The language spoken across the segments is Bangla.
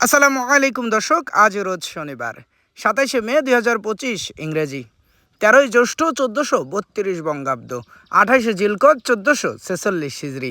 আসসালামু আলাইকুম দর্শক, আজ রোজ শনিবার, সাতাইশে মে দুই হাজার পঁচিশ, ইংরেজি। তেরোই জ্যৈষ্ঠ চোদ্দোশো বত্রিশ বঙ্গাব্দ, আঠাইশে জিলকত চোদ্দোশো ছেচল্লিশ হিজড়ি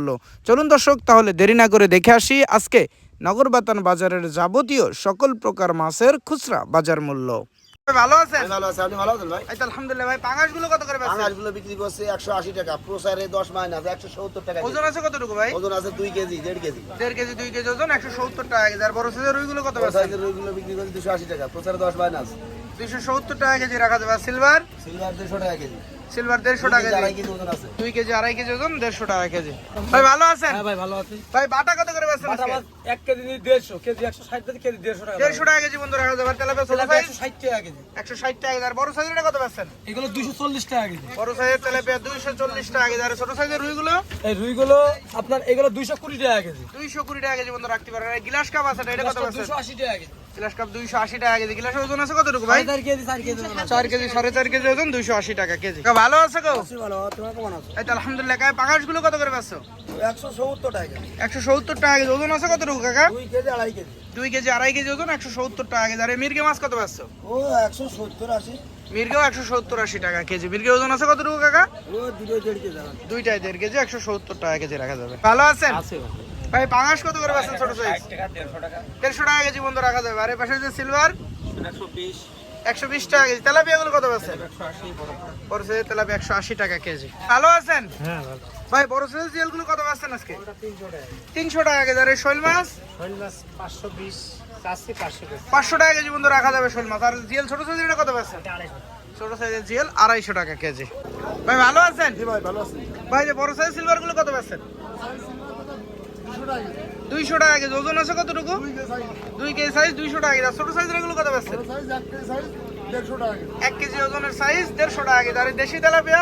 চলুন দর্শক তাহলে দেরি না করে দেখে আসি আজকে নগরবাতন বাজারের যাবতীয় সকল প্রকার মাছের খুচরা বাজার মূল্য। ভালো আছেন? ভালো আছে। আপনি ভালো আছেন ভাই? আলহামদুলিল্লাহ ভাই কত করে বেচছেন? বিক্রি করছে একশো আশি টাকা প্রসারে দশ মাইনাস একশো সত্তর টাকা ওজন আছে কতটুকু ভাই? ওজন আছে দুই কেজি দেড় কেজি। দেড় কেজি দুই কেজি ওজন একশো সত্তর টাকা কেজি। আর বড় সাইজের রুইগুলো কত বেচছেন? সাইজের রুইগুলো বিক্রি করছে দুশো আশি টাকা প্রসারে দশ মাইনাস। দুইশো সত্তর টাকা কেজি রাখা যাবে। সিলভার সিলভার দেড়শো টাকা কেজি। সিলভার দেড়শো টাকা কেজি, দুই কেজি আড়াই কেজি ওজন দেড়শো টাকা কেজি। ভাই ভালো আছেন? হ্যাঁ ভাই ভালো আছি। ভাই বাটা কত করে বেচছেন এক কেজি দেড়শো কেজি একশো ষাট কেজি দেড়শো টাকা দেড়শো টাকা কেজি বন্ধু রাখা যাবে। তেলাপিয়া ছোট সাইজ একশো ষাট টাকা কেজি। একশো ষাট টাকা কেজি। আর বড় সাইজের কত বেচছেন? এগুলো দুশো চল্লিশ টাকা কেজি। বড় সাইজের তেলাপিয়া দুইশো চল্লিশ টাকা কেজি। আর ছোট সাইজের রুইগুলো? এই রুইগুলো আপনার এগুলো দুইশো কুড়ি টাকা কেজি। দুইশো কুড়ি টাকা কেজি বন্ধু রাখতে পারেন। আর গ্লাস কাপ আছে এটা কত বেচছেন? দুশো আশি টাকা কেজি। গ্লাস কাপ দুইশো আশি টাকা কেজি। গ্লাসের ওজন আছে কতটুকু ভাই? চার কেজি চার কেজি ওজন আছে। চার কেজি সাড়ে চার কেজি ওজন দুইশো আশি টাকা কেজি। ভালো আছে গো? ভালো তোমার কেমন আছে? এই তো আলহামদুলিল্লাহ কাকা পাঙাশগুলো কত করে বেচছো একশো সত্তর টাকা একশো সত্তর টাকা কেজি ওজন আছে কতটুকু কাকা? দুই কেজি আড়াই কেজি। দুই কেজি আড়াই কেজি ওজন একশো সত্তর টাকা কেজি। আর মির্গে মাছ কত ও একশো সত্তর আশি। মির্গেও একশো সত্তর আশি টাকা কেজি। মির্গে ওজন আছে কতটুকু কাকা? দুইটাই দেড় কেজি একশো সত্তর টাকা কেজি রাখা যাবে। ভালো আছেন? ভাই পাঙাশ কত করে বেচছেন ছোট সাইজ দেড়শো টাকা। কেজি বন্ধ রাখা যাবে। আর এই পাশে যে সিলভার একশো বিশ। টাকা কেজি। তেলাপিয়া গুলো কত বেচছেন? বড় সাইজের তেলাপিয়া একশো আশি টাকা কেজি। ভালো আছেন? হ্যাঁ ভাই বড় সাইজের জিএলগুলো কত বেচছেন আজকে? তিনশো টাকা। কেজি। আর এই শৈল মাছ? শৈল মাছ পাঁচশো বিশ পাঁচশো টাকা কেজি বন্ধু রাখা যাবে শোল মাছ। আর জিএল ছোট সাইজের এটা কত বেচছেন? ছোট সাইজের জিএল আড়াইশো টাকা কেজি। ভাই ভালো আছেন? ভাই ভালো আছে। ভাই যে বড় সাইজ সিলভারগুলো কত বেচছেন? দুইশো টাকা কেজি ওজন আছে কতটুকু? দুই কেজি সাইজ দুইশো টাকা কেজি। আর ছোট সাইজের এগুলো কত কেজি এক কেজি ওজনের সাইজ দেড়শো টাকা কেজি। আর দেশি তেলাপিয়া?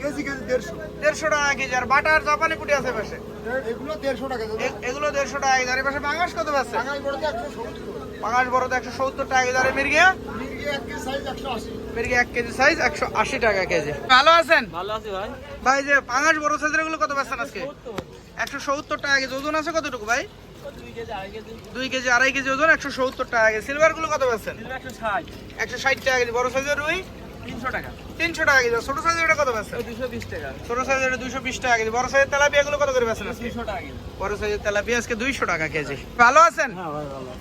কেজি কেজি দেড়শো দেড়শো টাকা কেজি। আর বাটার জাপানি পুটি আছে পাশে। এগুলো দেড়শো টাকা এগুলো দেড়শো টাকা কেজি। আর পাশে বাঙাস কত বেচছেন? টাকায় বড় তো একশো সত্তর টাকা কেজি। আর মির্গিয়া এক কেজি সাইজ একশো আশি টাকা কেজি। ভালো আছেন? ভালো আছি ভাই। ভাই যে পাঙাশ বড় সাইজের এগুলো কত বেচছেন আজকে? একশো সত্তর টাকা কেজি ওজন আছে কতটুকু ভাই? দুই কেজি আড়াই কেজি। ওজন একশো সত্তর টাকা কেজি সিলভারগুলো কত ষাট। একশো ষাট টাকা কেজি বড় সাইজের রুই? তিনশো টাকা তিনশো টাকা কেজি ছোট সাইজের এটা কত বেচছেন দুশো বিশ টাকা ছোট সাইজের দুইশো বিশ টাকা কেজি বড় সাইজের তেলাপিয়া গুলো কত করে বেচছেন দুশো টাকা কেজি বড় সাইজের তেলাপিয়া আজকে দুইশো টাকা কেজি ভালো আছেন হ্যাঁ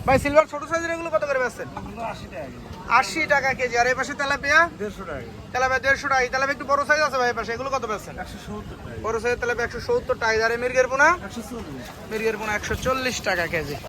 ভাই সিলভার ছোট সাইজের এগুলো কত করে বেচছেন আশি টাকা কেজি আশি টাকা কেজি আর এই পাশে তেলাপিয়া দেড়শো টাকা তেলাপিয়া দেড়শো টাকা তেলাপিয়া একটু বড় সাইজ আছে ভাই পাশে এগুলো কত বেচছেন একশো সত্তর টাকা বড় সাইজের তেলাপিয়া একশো সত্তর টাকা আর এই মির্গের পোনা একশো চল্লিশ মির্গের পোনা একশো চল্লিশ টাকা কেজি